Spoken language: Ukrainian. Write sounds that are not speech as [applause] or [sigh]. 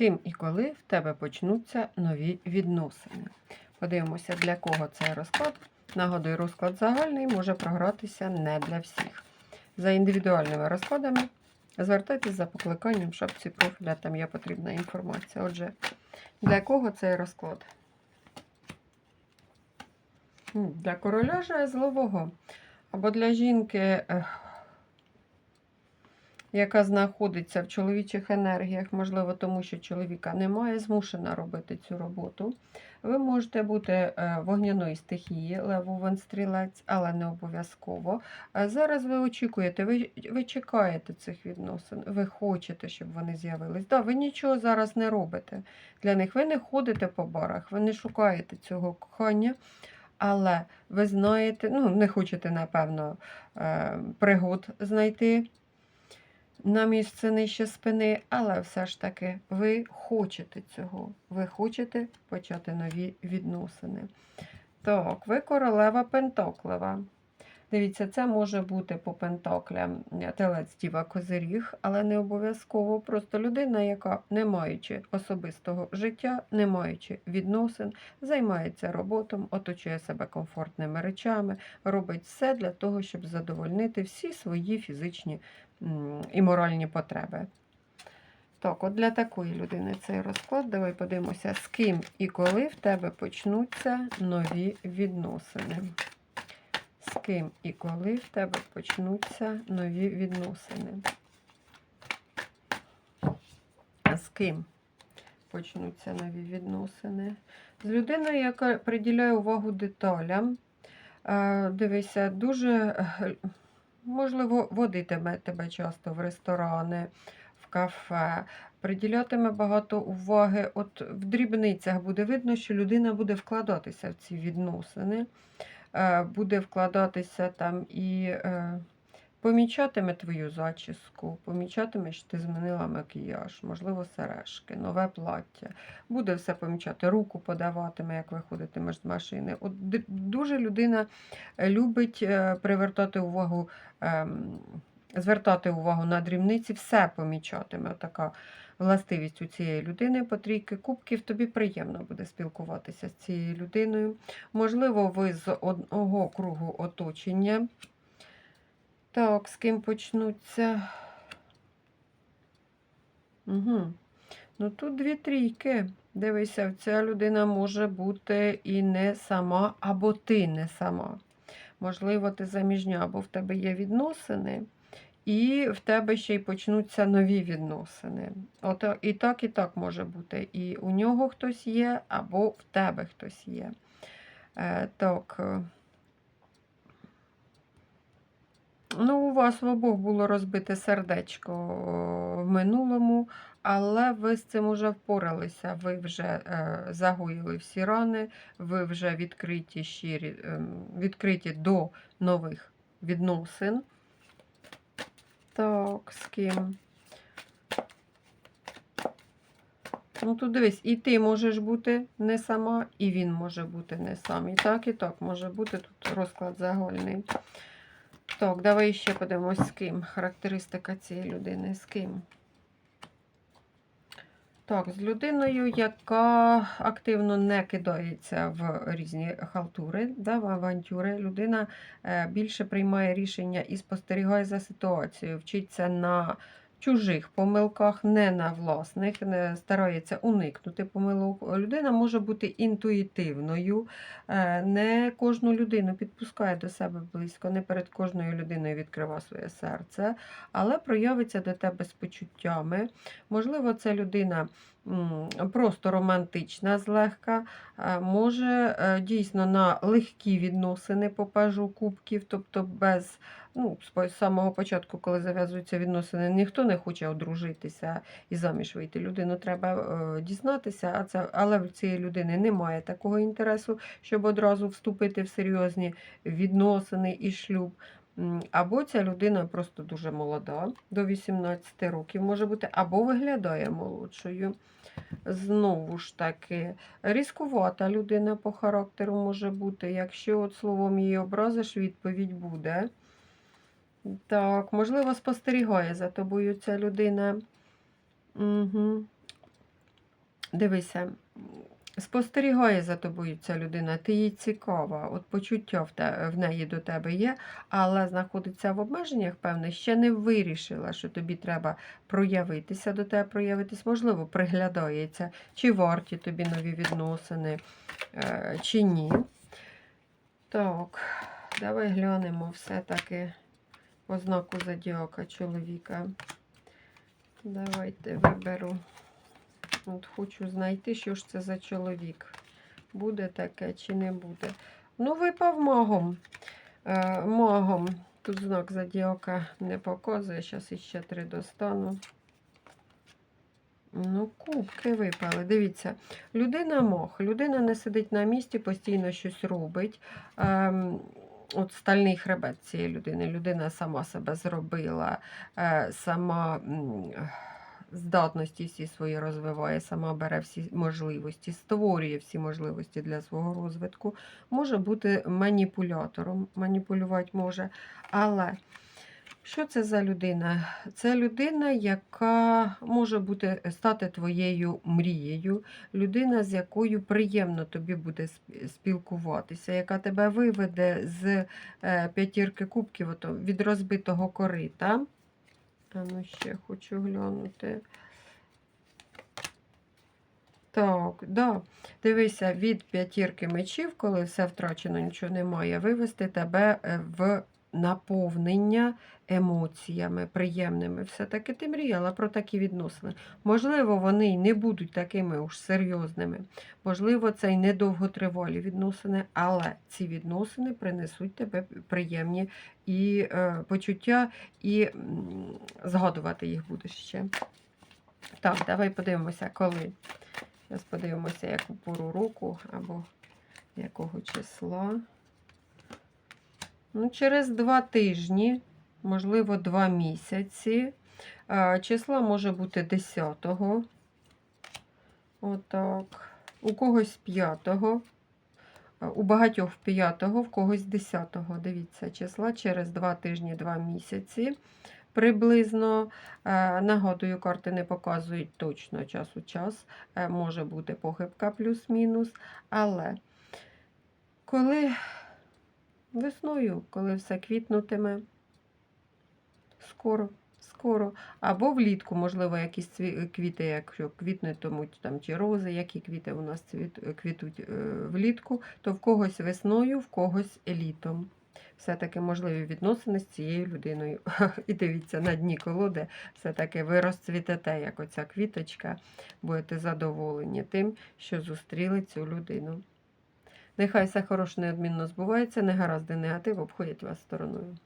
ким і коли в тебе почнуться нові відносини. Подивимося, для кого цей розклад. Нагадую, розклад загальний може програтися не для всіх. За індивідуальними розкладами звертайтесь за покликанням в шапці профіля, там є потрібна інформація. Отже, для кого цей розклад? Для короля жезлового або для жінки, яка знаходиться в чоловічих енергіях, можливо, тому що чоловіка немає, змушена робити цю роботу. Ви можете бути е, вогняної стихії, левовен стрілець, але не обов'язково. Е, Зараз ви очікуєте, ви, ви чекаєте цих відносин, ви хочете, щоб вони з'явились. Да, ви нічого зараз не робите для них. Ви не ходите по барах, ви не шукаєте цього кохання. Але ви знаєте, ну, не хочете, напевно, е, пригод знайти на місце нижче спини, але все ж таки ви хочете цього. Ви хочете почати нові відносини. Так, ви королева Пентоклева. Дивіться, це може бути по пентаклям телець Діва Козиріг, але не обов'язково. Просто людина, яка, не маючи особистого життя, не маючи відносин, займається роботом, оточує себе комфортними речами, робить все для того, щоб задовольнити всі свої фізичні і моральні потреби. Так, от для такої людини цей розклад. Давай подивимося, з ким і коли в тебе почнуться нові відносини. З ким і коли в тебе почнуться нові відносини. З ким почнуться нові відносини? З людиною, яка приділяє увагу деталям. Дивися, дуже можливо водитиме тебе часто в ресторани, в кафе, приділятиме багато уваги. От в дрібницях буде видно, що людина буде вкладатися в ці відносини, буде вкладатися там і е, помічатиме твою зачіску, помічатиме, що ти змінила макіяж, можливо, сережки, нове плаття. Буде все помічати, руку подаватиме, як виходитимеш з машини. От дуже людина е, любить е, привертати увагу. ем, Звертати увагу на дрібниці, все помічатиме. Така властивість у цієї людини по трійки кубків. Тобі приємно буде спілкуватися з цією людиною. Можливо, ви з одного кругу оточення. Так, з ким почнуться? Угу. Ну тут дві трійки. Дивися, ця людина може бути і не сама, або ти не сама. Можливо, ти заміжня, або в тебе є відносини, і в тебе ще й почнуться нові відносини. От і так, і так може бути. І у нього хтось є, або в тебе хтось є. Е, так. е, Ну, у вас в обох було розбите сердечко в минулому, але ви з цим уже впоралися. Ви вже е, загоїли всі рани, ви вже відкриті, щирі, ем, відкриті до нових відносин. Так, з ким? Ну, тут дивись, і ти можеш бути не сама, і він може бути не сам. І так, і так може бути тут розклад загальний. Так, давай ще подивимось, з ким. Характеристика цієї людини, з ким. Так, з людиною, яка активно не кидається в різні халтури, да, в авантюри. Людина е, більше приймає рішення і спостерігає за ситуацією, вчиться на чужих помилках, не на власних, не старається уникнути помилок. Людина може бути інтуїтивною, е, не кожну людину підпускає до себе близько, не перед кожною людиною відкрива своє серце, але проявиться до тебе з почуттями. Можливо, це людина просто романтична злегка, е, може е, дійсно на легкі відносини по пажу кубків, тобто без ну, з самого початку, коли зав'язуються відносини, ніхто не хоче одружитися і заміж вийти. Людину треба е, дізнатися, а це, але в цієї людини немає такого інтересу, щоб одразу вступити в серйозні відносини і шлюб. Або ця людина просто дуже молода, до 18 років може бути, або виглядає молодшою. Знову ж таки, різкувата людина по характеру може бути. Якщо от словом її образиш, відповідь буде. Так, можливо, спостерігає за тобою ця людина. Угу. дивися, спостерігає за тобою ця людина, ти їй цікава, от почуття в, те, в неї до тебе є, але знаходиться в обмеженнях певних, ще не вирішила, що тобі треба проявитися до тебе, проявитись, можливо, приглядається, чи варті тобі нові відносини, е, чи ні. Так, давай глянемо все-таки ознаку зодіака чоловіка. Давайте виберу. От хочу знайти, що ж це за чоловік. Буде таке чи не буде. Ну, випав магом. Е, магом. Тут знак зодіака не показує. Зараз іще три достану. Ну, кубки випали. Дивіться, людина мох. Людина не сидить на місці, постійно щось робить. Ем, от стальний хребет цієї людини. Людина сама себе зробила, е, сама здатності всі свої розвиває, сама бере всі можливості, створює всі можливості для свого розвитку. Може бути маніпулятором, маніпулювати може. Але що це за людина? Це людина, яка може бути стати твоєю мрією, людина, з якою приємно тобі буде спілкуватися, яка тебе виведе з е, п'ятірки кубків від розбитого корита. Ну ще хочу глянути. Так, да. Дивися, від п'ятірки мечів, коли все втрачено, нічого немає, вивести тебе е, в наповнення емоціями приємними. Все-таки ти мріяла про такі відносини. Можливо, вони й не будуть такими уж серйозними. Можливо, це й недовготривалі відносини, але ці відносини принесуть тебе приємні і е, почуття, і м, згадувати їх будеш ще. Так, давай подивимося, коли. Зараз подивимося, яку пору року або якого числа. Ну, через два тижні, можливо, два місяці. Числа може бути 10-го. Отак. У когось 5-го. У багатьох 5-го, в когось 10-го. Дивіться, числа через 2 тижні, 2 місяці. Приблизно, Е, нагадую, карти не показують точно час у час. Е, Може бути похибка плюс-мінус. Але коли весною, коли все квітнутиме, скоро, скоро. Або влітку, можливо, якісь цві- квіти, якщо квітнетимуть там чи рози, які квіти у нас цвіт, квітуть е, влітку, то в когось весною, в когось літом. Все-таки можливі відносини з цією людиною. [laughs] І дивіться, на дні колоди все-таки ви розцвітете, як оця квіточка, будете задоволені тим, що зустріли цю людину. Нехай все хороше неодмінно збувається, негаразди негатив обходять вас стороною.